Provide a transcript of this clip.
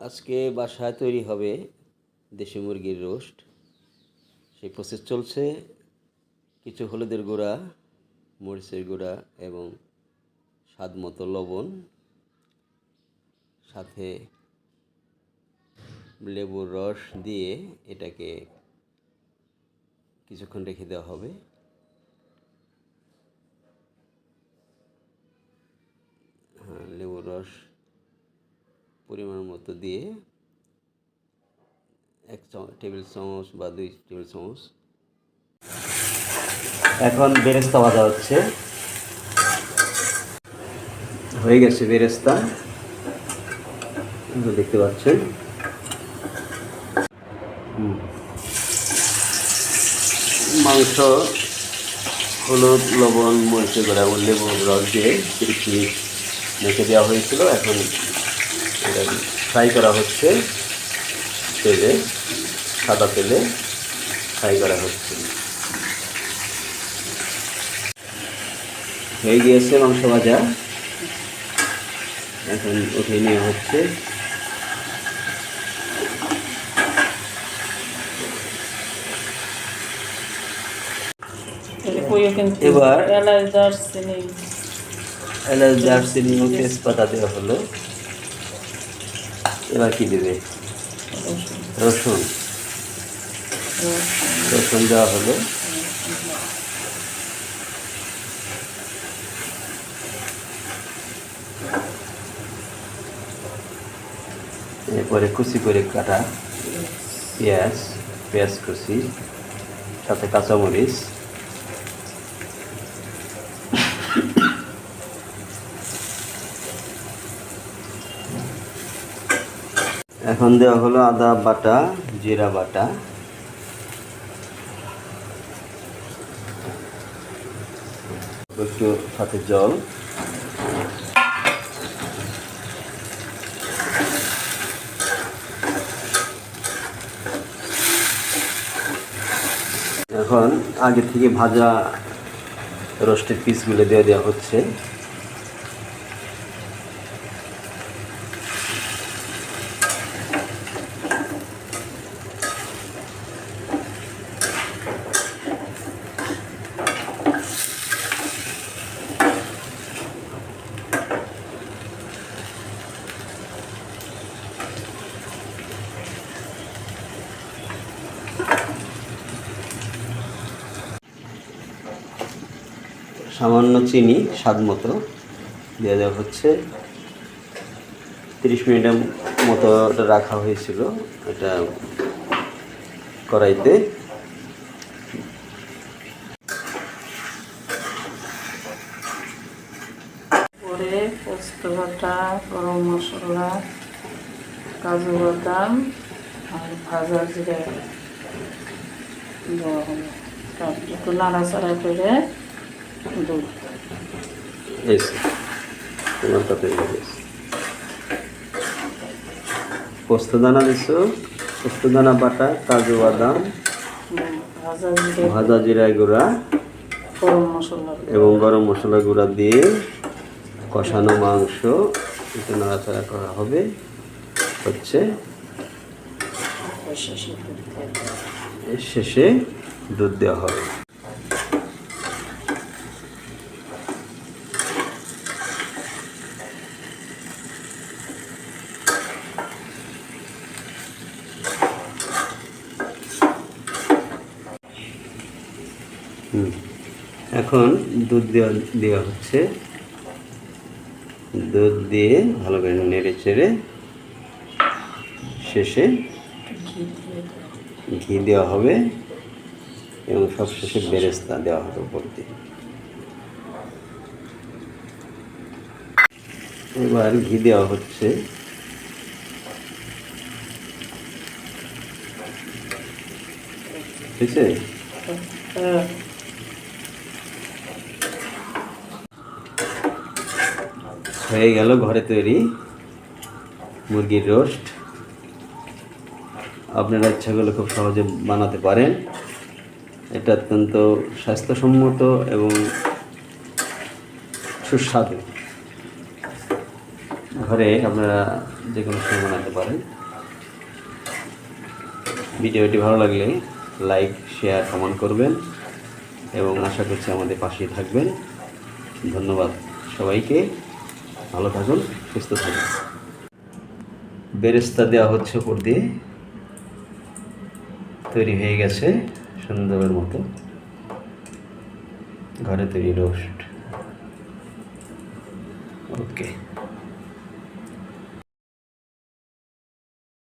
আজকে বাসায় তৈরি হবে দেশি মুরগির রোস্ট। সেই প্রসেস চলছে। কিছু হলুদের গুঁড়া, মরিচের গুঁড়া এবং স্বাদ মতো লবণ। সাথে লেবুর রস দিয়ে এটাকে কিছুক্ষণ রেখে দেওয়া হবে। হ্যাঁ লেবুর রস পরিমাণ মতো দিয়ে এক টেবিল চামচ বা দুই টেবিল চামচ। এখন বেরেস্তা ভাজা হচ্ছে। হয়ে গেছে বেরেস্তা। দেখতে পাচ্ছেন। মাংস, হলুদ, লবণ, মরিচের গুঁড়া লেবুর রস দিয়ে মেখে দেওয়া হয়েছিল। এখন এটা ফ্রাই করা হচ্ছে। তেলে সাদা তেলে ফ্রাই করা হচ্ছে। হয়ে গিয়েছে মাংস ভাজা। এখন উঠে নেওয়া হচ্ছে। এবার- এলাচ দারচিনি। এলাচ দারচিনি ও তেজপাতা দেওয়া হলো। এবার কি দেবে? রসুন। রসুন দেওয়া হলো। এরপরে কুচি করে কাটা পেঁয়াজ পেঁয়াজ কুচি সাথে কাঁচামরিচ। এখন দেওয়া হলো আদা বাটা, জিরা বাটা। একটু সাথে জল। এখন আগে থেকে ভাজা রোস্টের পিসগুলো দেওয়া দেওয়া হচ্ছে। সামান্য চিনি, স্বাদ মতো। দিয়ে দেওয়া হচ্ছে তিরিশ মিনিটের মতো ওটা রাখা হয়েছিল এটা কড়াইতে। পরে পোস্ত বাটা, গরম মশলা, কাজু বাদাম আর ভাজা জিরে দেওয়া একটু নাড়াচাড়া করে এসে তোমার তাতে গেছে পোস্তদানা দিছো? পোস্তদানা বাটা, কাজু বাদাম, ভাজা জিরে গুঁড়া, এবং গরম মশলা গুঁড়া দিয়ে কষানো মাংস। একটু নাড়াচাড়া করা হবে। হচ্ছে শেষে দুধ দেওয়া হবে। এখন দুধ দেওয়া দেওয়া হচ্ছে। দুধ দিয়ে ভালো করে নেড়ে চেড়ে শেষে ঘি দেওয়া। হবে এবং সবশেষে বেরেস্তা দেওয়া হবে উপর দিয়ে। এবার ঘি দেওয়া হচ্ছে। ঠিক আছে হ্যাঁ, গেল ঘরে তৈরি মুরগির রোস্ট। আপনারা ইচ্ছা করলে খুব সহজে বানাতে পারেন। এটা অত্যন্ত স্বাস্থ্যসম্মত এবং সুস্বাদু। ঘরে আপনারা যে কোনো সময় বানাতে পারেন। ভিডিওটি ভালো লাগলে লাইক শেয়ার কমেন্ট করবেন এবং আশা করছি আমাদের পাশেই থাকবেন। ধন্যবাদ সবাইকে। ভালো থাকুন, সুস্থ থাকুন। বেরেস্তা দেওয়া হচ্ছে উপর দিয়ে। তৈরি হয়ে গেছে সুন্দরের মতো। ঘরে তৈরি রোস্ট। ওকে।